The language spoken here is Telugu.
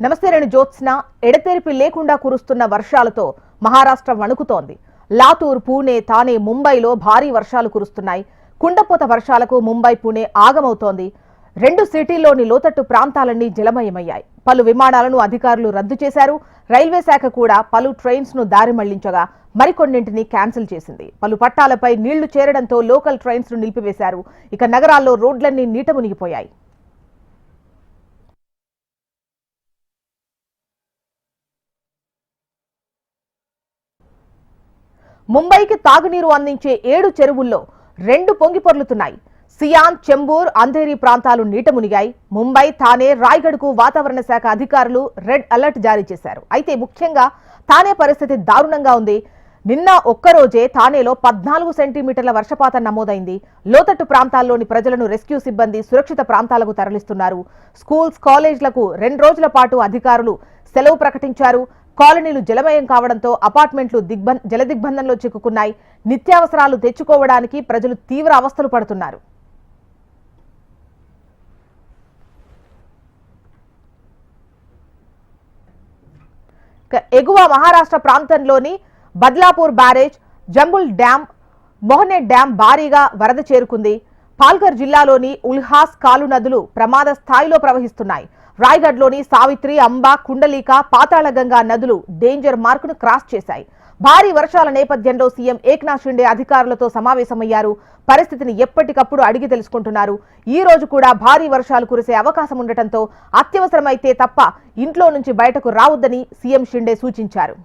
నమస్తే నేను జ్యోత్స్న. ఎడతెరిపి లేకుండా కురుస్తున్న వర్షాలతో మహారాష్ట్ర వణుకుతోంది. లాతూర్ పూణే తానే ముంబైలో భారీ వర్షాలు కురుస్తున్నాయి. కుండపోత వర్షాలకు ముంబై పూణే ఆగమవుతోంది. రెండు సిటీల్లోని లోతట్టు ప్రాంతాలన్నీ జలమయమయ్యాయి. పలు విమానాలను అధికారులు రద్దు చేశారు. రైల్వే శాఖ కూడా పలు ట్రైన్స్ను దారి మళ్ళించగా మరికొన్నింటిని క్యాన్సిల్ చేసింది. పలు పట్టాలపై నీళ్ళు చేరడంతో లోకల్ ట్రైన్స్ను నిలిపివేశారు. ఇక నగరాల్లో రోడ్లన్నీ నీట మునిగిపోయాయి. ముంబైకి తాగునీరు అందించే ఏడు చెరువుల్లో రెండు పొంగిపొర్లుతున్నాయి సియాన్ చెంబూర్ అంధేరి ప్రాంతాలు నీట మునిగాయి. ముంబై థానే రాయ్గఢ్కు వాతావరణ శాఖ అధికారులు రెడ్ అలర్ట్ జారీ చేశారు. అయితే ముఖ్యంగా థానే పరిస్థితి దారుణంగా ఉంది. నిన్న ఒక్కరోజే థానేలో పద్నాలుగు సెంటీమీటర్ల వర్షపాతం నమోదైంది. లోతట్టు ప్రాంతాల్లోని ప్రజలను రెస్క్యూ సిబ్బంది సురక్షిత ప్రాంతాలకు తరలిస్తున్నారు. స్కూల్స్ కాలేజ్లకు రెండు రోజుల పాటు అధికారులు సెలవు ప్రకటించారు. కాలనీలు జలమయం కావడంతో అపార్ట్మెంట్లు దిగ్బం జలదిగ్బంధంలో చిక్కుకున్నాయి. నిత్యావసరాలు తెచ్చుకోవడానికి ప్రజలు తీవ్ర అవస్థలు పడుతున్నారు. ఎగువ మహారాష్ట్ర ప్రాంతంలోని Badlapur barrage Jambul dam Mohane dam భారీగా వరద చేరుకుంది. పాల్ఘర్ జిల్లాలోని ఉల్హాస్ కాలు నదులు ప్రమాద స్థాయిలో ప్రవహిస్తున్నాయి. రాయ్గఢ్లోని సావిత్రి అంబా కుండలీక పాతాళగంగా నదులు డేంజర్ మార్కును క్రాస్ చేశాయి. భారీ వర్షాల నేపథ్యంలో సీఎం ఏక్నాథ్ షిండే అధికారులతో సమావేశమయ్యారు. పరిస్థితిని ఎప్పటికప్పుడు అడిగి తెలుసుకుంటున్నారు. ఈ రోజు కూడా భారీ వర్షాలు కురిసే అవకాశం ఉండటంతో అత్యవసరమైతే తప్ప ఇంట్లో నుంచి బయటకు రావద్దని సీఎం షిండే సూచించారు.